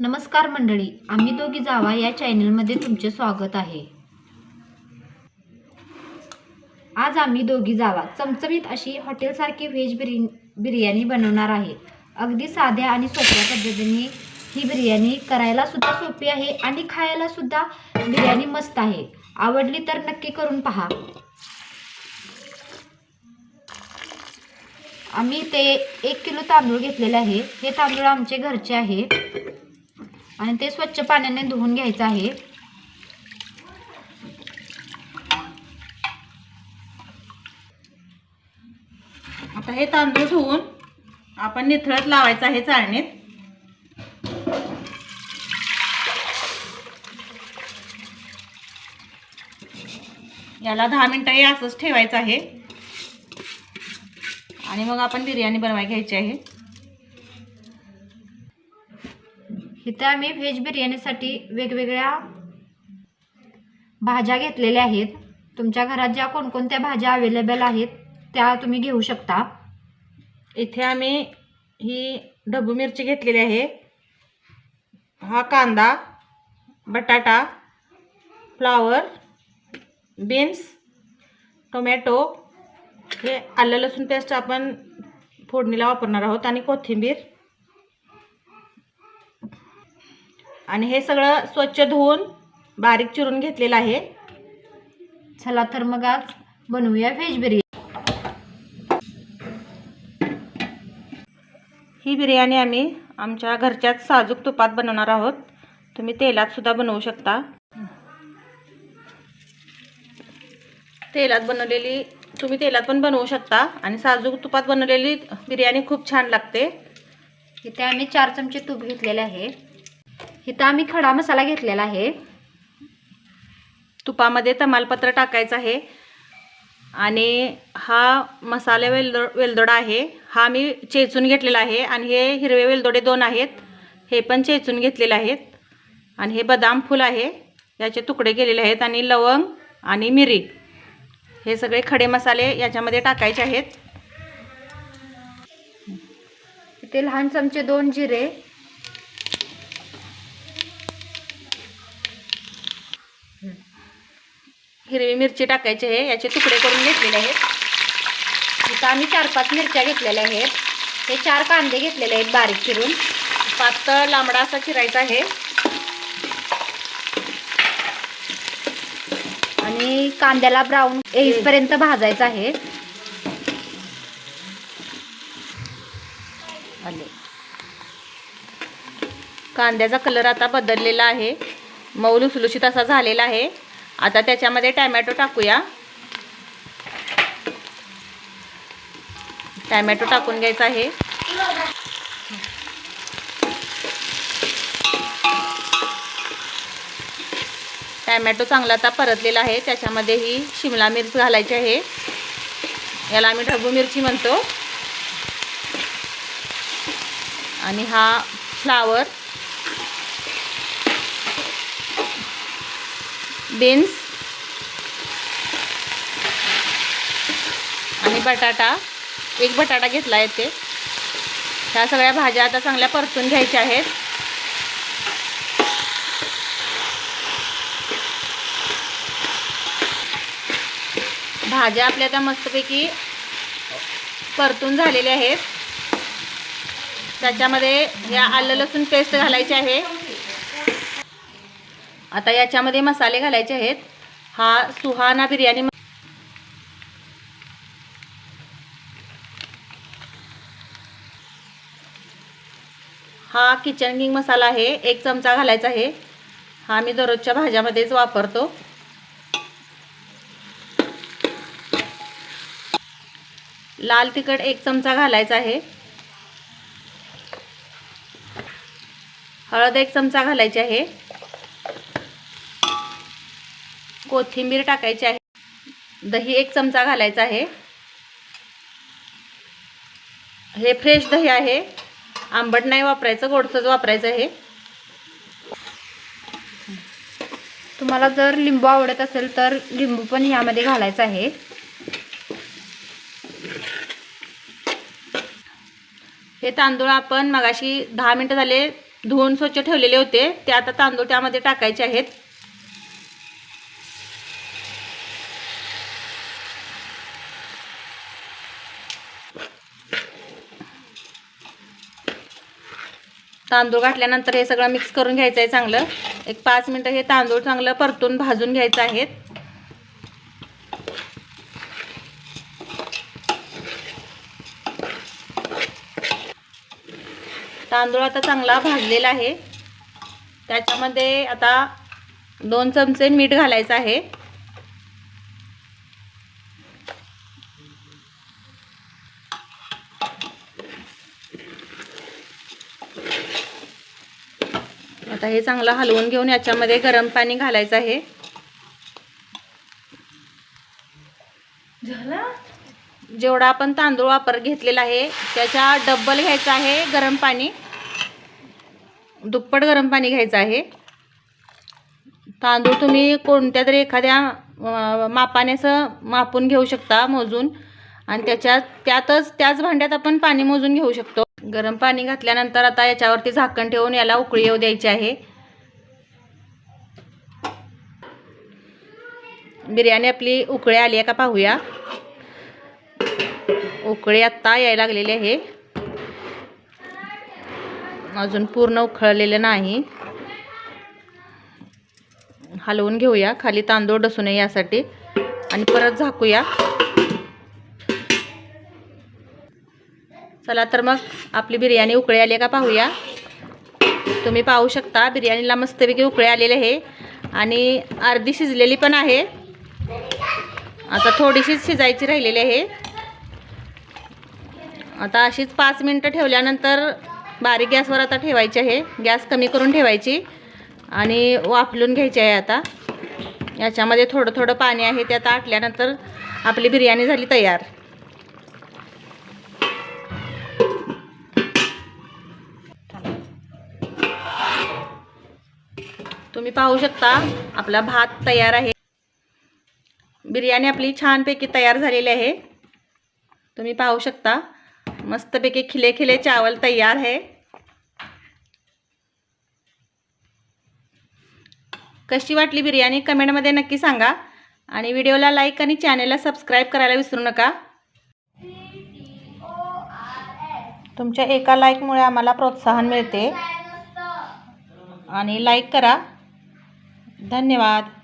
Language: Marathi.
नमस्कार मंडळी आम्ही दोघी जावा या चॅनलमध्ये तुमचे स्वागत आहे. आज आम्ही दोघी जावा. चमचमीत अशी हॉटेलसारखी व्हेज बिर्या बिर्याणी बनवणार आहे. अगदी साध्या आणि सोप्या पद्धतीने ही बिर्याणी करायला सुद्धा सोपी आहे आणि खायला सुद्धा बिर्याणी मस्त आहे. आवडली तर नक्की करून पहा. आम्ही ते एक किलो तांदूळ घेतलेले आहे. हे तांदूळ आमचे घरचे आहे आणि ते स्वच्छ पाण्याने धुवून घ्यायचं आहे. आता हे तांदूळ धुवून आपण निथळत लावायचं आहे चाळणीत. याला दहा मिनटं हे असंच ठेवायचं आहे. आणि मग आपण बिर्याणी बनवाय घ्यायची आहे. इथे आम्ही व्हेज बिर्याणीसाठी वेगवेगळ्या भाज्या घेतलेल्या आहेत. तुमच्या घरात ज्या कोणकोणत्या भाज्या अवेलेबल आहेत त्या तुम्ही घेऊ शकता. इथे आम्ही ही ढबू मिरची घेतलेली आहे. हा कांदा बटाटा फ्लावर बीन्स टोमॅटो हे आलं लसूण पेस्ट आपण फोडणीला वापरणार आहोत आणि कोथिंबीर. आणि हे सगळं स्वच्छ धुवून बारीक चिरून घेतलेलं आहे. चला तर मग आज बनवूया व्हेज बिर्याणी. ही बिर्याणी आम्ही आमच्या घरच्याच साजूक तुपात बनवणार आहोत. तुम्ही तेलात सुद्धा बनवू शकता. तेलात बनवलेली तुम्ही तेलात पण बनवू शकता. आणि साजूक तुपात बनवलेली बिर्याणी खूप छान लागते. इथे आम्ही चार चमचे तूप घेतलेले आहे. इथं आम्ही खडा मसाला घेतलेला आहे. तुपामध्ये तमालपत्र टाकायचं आहे. आणि हा मसाले वेलदो वेलदोडा आहे. हा मी चेचून घेतलेला आहे. आणि हे हिरवे वेलदोडे दोन आहेत. हे पण चेचून घेतलेले आहेत. आणि हे बदाम फूल आहे. याचे तुकडे केलेले आहेत. आणि लवंग आणि मिरी. हे सगळे खडे मसाले याच्यामध्ये टाकायचे आहेत. इथे लहान चमचे दोन जिरे हिरवी मिरची टाकायची आहे याचे तुकडे करून घेतलेले आहेत. इथं आम्ही चार पाच मिरच्या घेतलेल्या आहेत. हे चार कांदे घेतलेले आहेत बारीक चिरून. पातळ लांबडा असा चिरायचा आहे. आणि कांद्याला ब्राऊन येईपर्यंत भाजायचं आहे. कांद्याचा कलर आता बदललेला आहे. मऊ लुसलुशीत असा झालेला आहे. आता त्याच्यामध्ये टॅमॅटो टाकूया. टॅमॅटो टाकून घ्यायचा आहे. टॅमॅटो चांगला आता परतलेला आहे. त्याच्यामध्ये ही शिमला मिरच घालायची आहे. याला आम्ही ढबू मिरची म्हणतो. आणि हा फ्लावर बीन्स आणि बटाटा. एक बटाटा घेतला आहे ते. ह्या सगळ्या भाज्या आता चांगल्या परतून घ्यायच्या आहेत. भाज्या आपल्या आता मस्तपैकी परतून झालेल्या आहेत. त्याच्यामध्ये या आलं लसूण पेस्ट घालायची आहे. आता याच्यामध्ये मसाले घालायचे आहेत. हा सुहाना बिर्याणी हा किचन किंग मसाला आहे. एक चमचा घालायचा आहे. हा मी दररोजच्या भाज्यामध्येच वापरतो. लाल तिखट एक चमचा घालायचा आहे. हळद एक चमचा घालायची आहे. कोथिंबीर टाकायची आहे. दही एक चमचा घालायचा आहे. हे फ्रेश दही आहे. आंबट नाही वापरायचं गोडसंच वापरायचं आहे. तुम्हाला जर लिंबू आवडत असेल तर लिंबू पण यामध्ये घालायचं आहे. हे तांदूळ आपण मगाशी दहा मिनटं झाले धुवून स्वच्छ ठेवलेले होते. ते आता तांदूळ त्यामध्ये टाकायचे आहेत. तांदूळ घातल्यानंतर हे सगळं मिक्स करून घ्यायचं आहे चांगलं. एक पाच मिनटं हे तांदूळ चांगलं परतून भाजून घ्यायचं आहेत. तांदूळ आता चांगला भाजलेला आहे. त्याच्यामध्ये आता दोन चमचे मीठ घालायचं आहे. आता हे चांगलं हलवून घेऊन याच्यामध्ये गरम पाणी घालायचं आहे. जेवढा आपण तांदूळ वापर घेतलेला आहे त्याच्या डब्बल घ्यायचं आहे गरम पाणी. दुप्पट गरम पाणी घ्यायचं आहे. तांदूळ तुम्ही कोणत्या तरी एखाद्या मापाने असं मापून घेऊ शकता मोजून. आणि त्याच्यात त्यातच त्याच भांड्यात आपण पाणी मोजून घेऊ शकतो. गरम पाणी घातल्यानंतर आता याच्यावरती झाकण ठेवून याला उकळी येऊ द्यायची आहे. बिर्याणी आपली उकळी आली आहे का पाहूया. उकळी आत्ता यायला लागलेली आहे. अजून पूर्ण उखळलेलं नाही. हलवून घेऊया. खाली तांदूळ डसू नये यासाठी. आणि परत झाकूया. चला तर मग आपली बिर्याणी उकळी आली आहे का पाहूया. तुम्ही पाहू शकता बिर्याणीला मस्तपैकी उकळे आलेले आहे. आणि अर्धी शिजलेली पण आहे. आता थोडीशीच शिजायची राहिलेली आहे. आता अशीच पाच मिनटं ठेवल्यानंतर बारीक गॅसवर आता ठेवायची आहे. गॅस कमी करून ठेवायची आणि वाफलून घ्यायची आहे आता. याच्यामध्ये थोडं थोडं पाणी आहे ते आता आटल्यानंतर आपली बिर्याणी झाली तयार. तुम्ही पाहू शकता आपला भात तयार आहे. बिर्याणी आपली छानपैकी तयार झालेली आहे. तुम्ही पाहू शकता मस्तपैकी खिले खिले चावल तयार आहे. कशी वाटली बिर्याणी कमेंटमध्ये नक्की सांगा. आणि व्हिडिओला लाईक आणि चॅनेलला सबस्क्राईब करायला विसरू नका. तुमच्या एका लाईकमुळे आम्हाला प्रोत्साहन मिळते. आणि लाईक करा. धन्यवाद.